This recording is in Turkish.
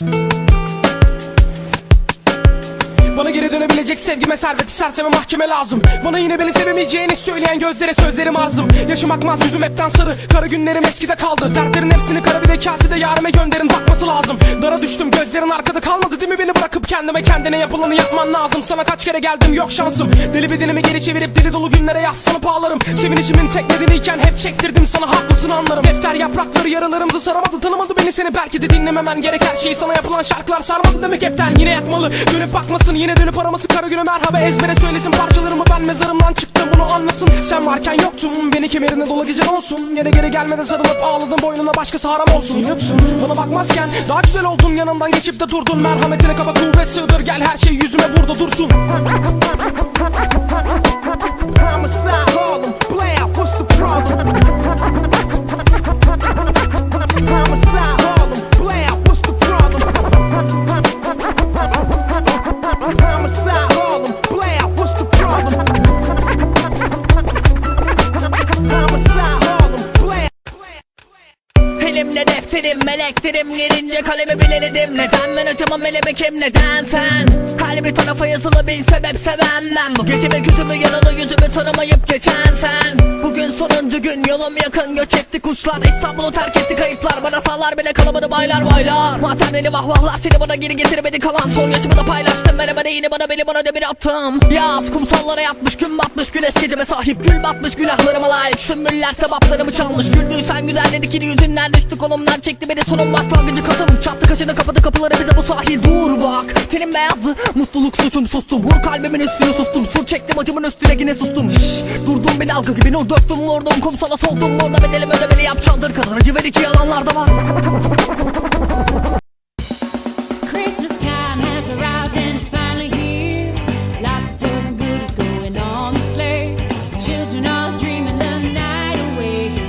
Thank you. Sevgime serveti serseme mahkeme lazım. Bana yine beni sevemeyeceğini söyleyen gözlere sözlerim azım Yaşım akmaz yüzüm hepten sarı. Kara günlerim eskide kaldı. Dertlerin hepsini kara bir de kasede yarime gönderin. Bakması lazım. Dara düştüm gözlerin arkada kalmadı değil mi? Beni bırakıp kendime kendine yapılanı yapman lazım. Sana kaç kere geldim yok şansım. Deli bedenimi geri çevirip deli dolu günlere yaslanıp ağlarım. Sevinişimin tek nedeniyken hep çektirdim sana haklısın anlarım. Defter yaprakları yaralarımızı saramadı. Tanımadı beni seni Belki de dinlememen gerek her şeyi. Sana yapılan şarkılar sarmadı demek hepten yine yakmalı Dönüp bakmasın yine dönüp araması kara günü merhaba ezbere söylesin. Parçalarımı ben mezarımdan çıktım bunu anlasın. Sen varken yoktum beni kemerine dolu gece olsun. Yine geri gelmeden sarılıp ağladım boynuna başkası haram olsun. Yutsun bana bakmazken daha güzel oldun. Yanımdan geçip de durdun Merhametine kaba kuvvet sığdır. Gel her şey yüzüme vur da dursun Elimde defterim meleklerim gelince kalemi bileledim Neden ben açamam elimi kim neden sen? Her bir tarafa yazılı bir sebep sevem ben Bu gece bir gözümü yaralı yüzümü tanımayıp geçen sen Bugün sonuncu gün yolum yakın göç etti kuşlar. İstanbul'u terk etti kayıplar. Bana sağlar bile kalamadı baylar baylar. Matemleri vahvahlar seni bana geri getirmedi kalan. Son yaşımı da paylaştım merhaba yine bana beni bana demir attım. Yaz kumsallara yatmış gün batmış güneş geceme sahip. Gül batmış günahlarıma layık. Sümbüller sebaplarımı çalmış. Güldüysen güzel dedik yüzünden düştü kolumdan Çekti beni. Sonun başlangıcı kasım. Çattı kaşını kapadı kapıları bize bu sahil. Dur bak tenim beyazdı Mutluluk suçum sustum. Vur kalbimin üstüne sustum. Sur çektim acımın üstüne yine sustum. Şşş, Durdum bir dalga gibi nur döktüm vurdum Kumsala soldum. Orada bedelimi ödemeli yap çaldır. Kadar Acı verici yalanlar da var